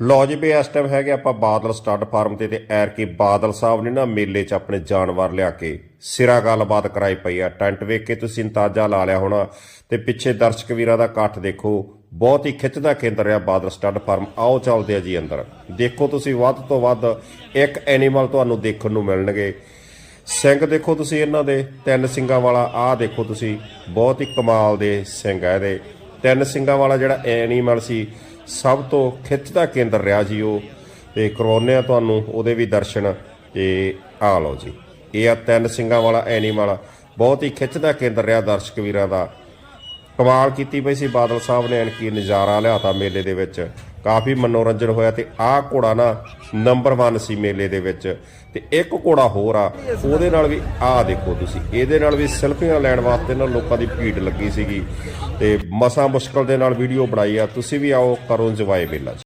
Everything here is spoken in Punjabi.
ਲੋ ਜੀ ਵੀ ਇਸ ਟਾਈਮ ਹੈਗੇ ਆਪਾਂ ਬਾਦਲ ਸਟੱਡ ਫਾਰਮ ਤੇ ਤੇ ਐਰ ਕੇ ਬਾਦਲ ਸਾਹਿਬ ਨੇ ਨਾ ਮੇਲੇ 'ਚ ਆਪਣੇ ਜਾਨਵਰ ਲਿਆ ਕੇ ਸਿਰਾ ਗੱਲਬਾਤ ਕਰਾਈ ਪਈ ਆ। ਟੈਂਟ ਵੇਖ ਕੇ ਤੁਸੀਂ ਅੰਦਾਜ਼ਾ ਲਾ ਲਿਆ ਹੋਣਾ। ਤੇ ਪਿੱਛੇ ਦਰਸ਼ਕ ਵੀਰਾਂ ਦਾ ਇਕੱਠ ਦੇਖੋ। ਬਹੁਤ ਹੀ ਖਿੱਚਦਾ ਕੇਂਦਰ ਆ ਬਾਦਲ ਸਟੱਡ ਫਾਰਮ। ਆਓ ਚੱਲਦੇ ਆ ਜੀ ਅੰਦਰ। ਦੇਖੋ ਤੁਸੀਂ ਵੱਧ ਤੋਂ ਵੱਧ ਇੱਕ ਐਨੀਮਲ ਤੁਹਾਨੂੰ ਦੇਖਣ ਨੂੰ ਮਿਲਣਗੇ। ਸਿੰਘ ਦੇਖੋ ਤੁਸੀਂ ਇਹਨਾਂ ਦੇ। ਤਿੰਨ ਸਿੰਘਾਂ ਵਾਲਾ ਆਹ ਦੇਖੋ ਤੁਸੀਂ। ਬਹੁਤ ਹੀ ਕਮਾਲ ਦੇ ਸਿੰਘ ਆ ਇਹਦੇ। ਤਿੰਨ ਸਿੰਘਾਂ ਵਾਲਾ ਜਿਹੜਾ ਐਨੀਮਲ ਸੀ ਸਭ ਤੋਂ ਖਿੱਚ ਦਾ ਕੇਂਦਰ ਰਿਹਾ ਜੀ ਉਹ। ਤੇ ਕਰਵਾਉਂਦੇ ਆ ਤੁਹਾਨੂੰ ਉਹਦੇ ਵੀ ਦਰਸ਼ਨ। ਤੇ ਆ ਲਓ ਜੀ। ਇਹ ਆ ਤਿੰਨ ਸਿੰਘਾਂ ਵਾਲਾ ਐਨੀਮਲ ਬਹੁਤ ਹੀ ਖਿੱਚ ਦਾ ਕੇਂਦਰ ਰਿਹਾ ਦਰਸ਼ਕ ਵੀਰਾਂ ਦਾ। ਕਮਾਲ ਕੀਤੀ ਪਈ ਸੀ ਬਾਦਲ ਸਾਹਿਬ ਨੇ ਅਣਕੀ ਨਜ਼ਾਰਾ ਲਿਆਤਾ ਮੇਲੇ ਦੇ ਵਿੱਚ। ਕਾਫੀ ਮਨੋਰੰਜਨ ਹੋਇਆ ਤੇ ਆਹ ਘੋੜਾ ਨਾ ਨੰਬਰ 1 ਸੀ ਮੇਲੇ ਦੇ ਵਿੱਚ ਤੇ ਇੱਕ ਘੋੜਾ ਹੋਰ ਆ, ਉਹਦੇ ਨਾਲ ਵੀ ਆਹ ਦੇਖੋ ਤੁਸੀਂ, ਇਹਦੇ ਨਾਲ ਵੀ ਸੈਲਫੀਆਂ ਲੈਣ ਵਾਸਤੇ ਨਾ ਲੋਕਾਂ ਦੀ ਭੀੜ ਲੱਗੀ ਸੀਗੀ ਤੇ ਮਸਾ ਮੁਸ਼ਕਲ ਦੇ ਨਾਲ ਵੀਡੀਓ ਬਣਾਈ ਆ, ਤੁਸੀਂ ਵੀ ਆਓ, ਕਰੋ ਇੰਜੋਏ ਮੇਲਾ। 'ਚ